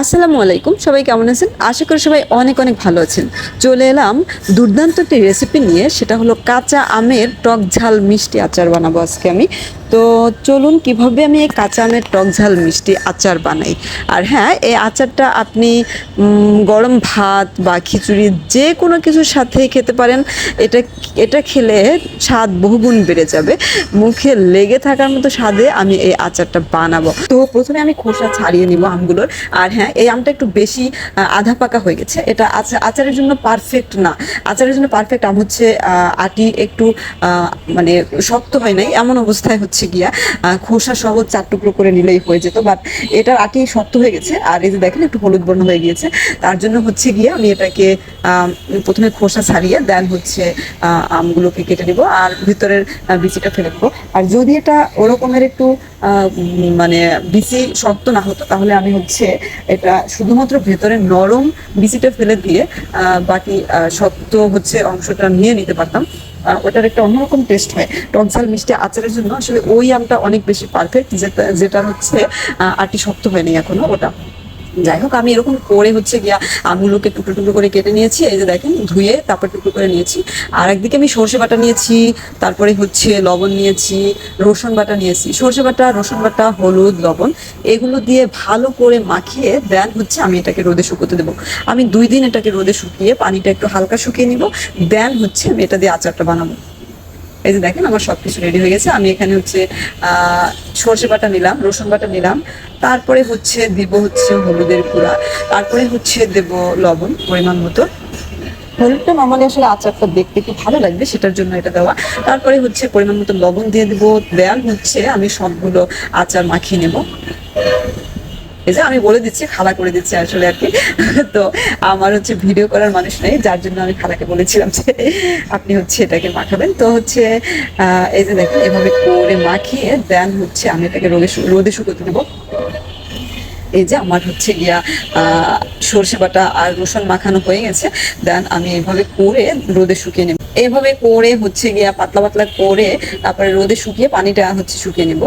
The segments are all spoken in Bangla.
আসসালামু আলাইকুম, সবাই কেমন আছেন? আশা করি সবাই অনেক অনেক ভালো আছেন। চলে এলাম দুর্দান্ত একটি রেসিপি নিয়ে, সেটা হলো কাঁচা আমের টক ঝাল মিষ্টি আচার বানাবো আজকে আমি। তো চলুন কীভাবে আমি এই কাঁচা আমের টক ঝাল মিষ্টি আচার বানাই? আর হ্যাঁ এই আচারটা আপনি গরম ভাত বা খিচুড়ি যে কোনো কিছুর সাথে খেতে পারেন। এটা এটা খেলে স্বাদ বহুগুণ বেড়ে যাবে। মুখে লেগে থাকার মতো স্বাদে আমি এই আচারটা বানাবো। তো প্রথমে আমি খোসা ছাড়িয়ে নিব আমগুলোর আর হ্যাঁ এই আমটা একটু বেশি আধা পাকা হয়ে গেছে। এটা আচারের জন্য পারফেক্ট না। আচারের জন্য পারফেক্ট আম হচ্ছে আটি একটু মানে শক্ত হয় নাই, এমন অবস্থায় হচ্ছে গিয়া খোসা সহ চার টুকরো করে নিলেই হয়ে যেত। বাট এটার আটি শক্ত হয়ে গেছে, আর এই যে দেখেন একটু হলুদ বর্ণ হয়ে গিয়েছে, তার জন্য হচ্ছে গিয়ে আমি এটাকে প্রথমে খোসা ছাড়িয়ে দেন হচ্ছে আমগুলোকে কেটে নিব, আর ভিতরের বিচিটা ফেলে দেবো। আর যদি এটা ওরকমের একটু মানে বিচি শক্ত না হতো, তাহলে আমি হচ্ছে এটা শুধুমাত্র ভেতরে নরম বিচিটা ফেলে দিয়ে বাকি শক্ত হচ্ছে অংশটা নিয়ে নিতে পারতাম। ওটার একটা অন্যরকম টেস্ট হয়। টক ঝাল মিষ্টি আচারের জন্য আসলে ওই আমটা অনেক বেশি পারফেক্ট যেটা যেটা হচ্ছে আটি শক্ত হয়নি এখনও ওটা। যাই হোক, আমি এরকম করে হচ্ছে গিয়া আমগুলোকে টুকরো টুকরো করে কেটে নিয়েছি, এই যে দেখেন, ধুয়ে তারপর টুকরো করে নিয়েছি। আর একদিকে আমি সর্ষে বাটা নিয়েছি, তারপরে হচ্ছে লবণ নিয়েছি, রসুন বাটা নিয়েছি। সর্ষে বাটা, রসুন বাটা, হলুদ, লবণ, এগুলো দিয়ে ভালো করে মাখিয়ে দেন হচ্ছে আমি এটাকে রোদে শুকোতে দেবো। আমি দুই দিন এটাকে রোদে শুকিয়ে পানিটা একটু হালকা শুকিয়ে নিব, দেন হচ্ছে আমি এটা দিয়ে আচারটা বানাবো। এই যে দেখেন, আমার সবকিছু রেডি হয়ে গেছে। আমি এখানে হচ্ছে সর্ষে বাটা নিলাম, রসুন বাটা নিলাম। তারপরে হচ্ছে দিব হচ্ছে হলুদের গুঁড়া। তারপরে হচ্ছে দেব লবণ, পরিমাণ মতো। হলুদটা নর্মালি আসলে আচারটা দেখতে একটু ভালো লাগবে, সেটার জন্য এটা দেওয়া। তারপরে হচ্ছে পরিমাণ মতো লবণ দিয়ে দেবো। দেয়াল হচ্ছে, আমি সবগুলো আচার মাখিয়ে নেব। এই যে আমি বলে দিচ্ছি, খালা করে দিচ্ছি আসলে আর কি। তো আমার হচ্ছে ভিডিও করার মানুষ নেই, যার জন্য আমি খালাকে বলেছিলাম যে আপনি হচ্ছে এটাকে মাখাবেন। তো হচ্ছে এই যে দেখেন, এভাবে করে মাখিয়ে দেন হচ্ছে আমি এটাকে রোদে রোদে শুকোতে দেবো। এই যে আমার হচ্ছে গিয়া সর্ষে বাটা আর রসুন মাখানো হয়ে গেছে। দেন আমি এইভাবে করে রোদে শুকিয়ে নেব। এইভাবে করে হচ্ছে গিয়া, পাতলা পাতলা করে তারপরে রোদে শুকিয়ে পানিটা হচ্ছে শুকিয়ে নেব।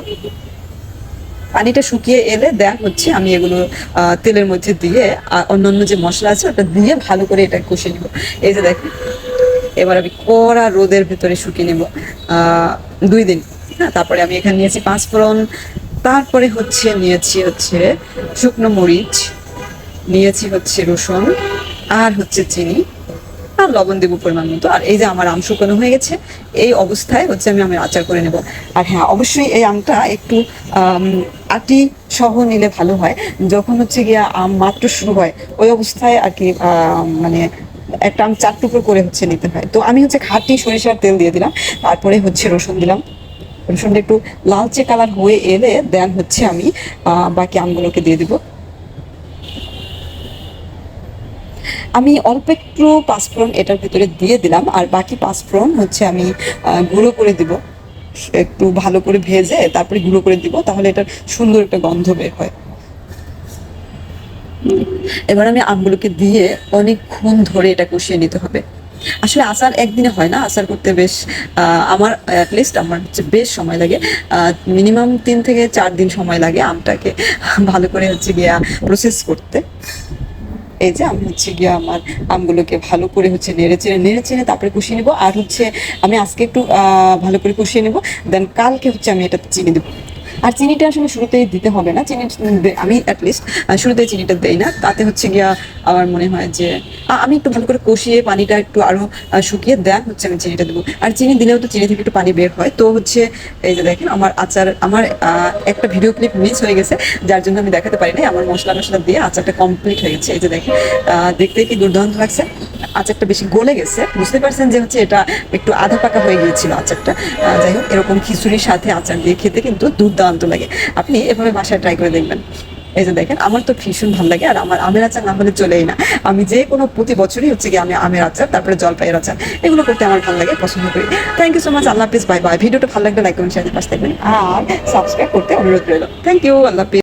পানিটা শুকিয়ে এলে দেন হচ্ছে আমি এগুলো তেলের মধ্যে দিয়ে অন্যান্য যে মশলা আছে ওটা দিয়ে ভালো করে এটা কষে নিব। এই যে দেখেন, এবার আমি কড়া রোদের ভেতরে শুকিয়ে নেব। দুই দিন। হ্যাঁ তারপরে আমি এখানে নিয়েছি পাঁচ ফোড়ন। তারপরে হচ্ছে নিয়েছি হচ্ছে শুকনো মরিচ, নিয়েছি হচ্ছে রসুন আর হচ্ছে চিনি। আর লবণ দেবো পরিমাণ মতো। আর এই যে আমার আম শুকানো হয়ে গেছে, এই অবস্থায় হচ্ছে আমি আমের আচার করে নেব। আর হ্যাঁ অবশ্যই এই আমটা একটু আটি সহ নিলে ভালো হয়। যখন হচ্ছে গিয়া আম মাত্র শুরু হয়, ওই অবস্থায় আর কি মানে একটা আম চার টুকরো করে হচ্ছে নিতে হয়। তো আমি হচ্ছে খাঁটি সরিষার তেল দিয়ে দিলাম, তারপরে হচ্ছে রসুন দিলাম। রসুনটা একটু লালচে কালার হয়ে এলে দেন হচ্ছে আমি বাকি আমগুলোকে দিয়ে দিব। আমি অল্প একটু পাঁচফোড়ন এটার ভিতরে দিয়ে দিলাম, আর বাকি পাঁচফোড়ন হচ্ছে আমি গুঁড়ো করে দিব। একটু ভালো করে ভেজে তারপরে গুঁড়ো করে দিব, তাহলে এটার সুন্দর একটা গন্ধ বের হয়। এবার আমি আমগুলোকে দিয়ে অনেকক্ষণ ধরে এটা কষিয়ে নিতে হবে। আসলে আচার একদিনে হয় না, আচার করতে বেশ আমার অ্যাটলিস্ট আমার হচ্ছে বেশ সময় লাগে। মিনিমাম তিন থেকে চার দিন সময় লাগে আমটাকে ভালো করে হচ্ছে গিয়া প্রসেস করতে। এই যে আমি হচ্ছে গিয়ে আমার আমগুলোকে ভালো করে হচ্ছে নেড়ে চেড়ে নেড়ে চেড়ে তারপরে কষিয়ে নেব। আর হচ্ছে আমি আজকে একটু ভালো করে কষিয়ে নেব। দেন কালকে হচ্ছে আমি এটা চিনি দেবো। আর চিনিটা আসলে শুরুতেই দিতে হবে না। চিনি আমি অ্যাটলিস্ট শুরুতেই চিনিটা দেই না। তাতে হচ্ছে গিয়া আমার মনে হয় যে আমি একটু ভালো করে কষিয়ে পানিটা একটু আরও শুকিয়ে দেন হচ্ছে আমি চিনিটা দেবো। আর চিনি দিলেও তো চিনি থেকে একটু পানি বের হয়। তো হচ্ছে, এই যে দেখেন আমার আচার, আমার একটা ভিডিও ক্লিপ মিস হয়ে গেছে, যার জন্য আমি দেখাতে পারি নাই। আমার মশলা মশলা দিয়ে আচারটা কমপ্লিট হয়ে গেছে। এই যে দেখেন দেখতে কি দুর্দান্ত লাগছে। আচারটা বেশি গলে গেছে। বুঝতে পারছেন যে হচ্ছে এটা একটু আধা পাকা হয়ে গিয়েছিল আচারটা। যাই হোক, এরকম খিচুড়ির সাথে আচার দিয়ে খেতে কিন্তু দুর্দান্ত লাগে। আপনি এভাবে বাসায় ট্রাই করে দেখবেন। এই যে দেখেন, আমার তো ভীষণ ভালো লাগে আর আমার আমের আচার না হলে চলেই না। আমি যে কোনো প্রতি বছরই হচ্ছে কি আমি আমের আচার, তারপরে জলপাইয়ের আচার, এগুলো করতে আমার ভালো লাগে, পছন্দ করি। থ্যাংক ইউ সো মাচ আল্লাহ হাফিজ বাই বাই ভিডিওটা ভালো লাগলে লাইক কমেন্ট শেয়ার পাশে আর সাবস্ক্রাইব করতে অনুরোধ রইল। থ্যাংক ইউ আল্লাহ হাফিজ।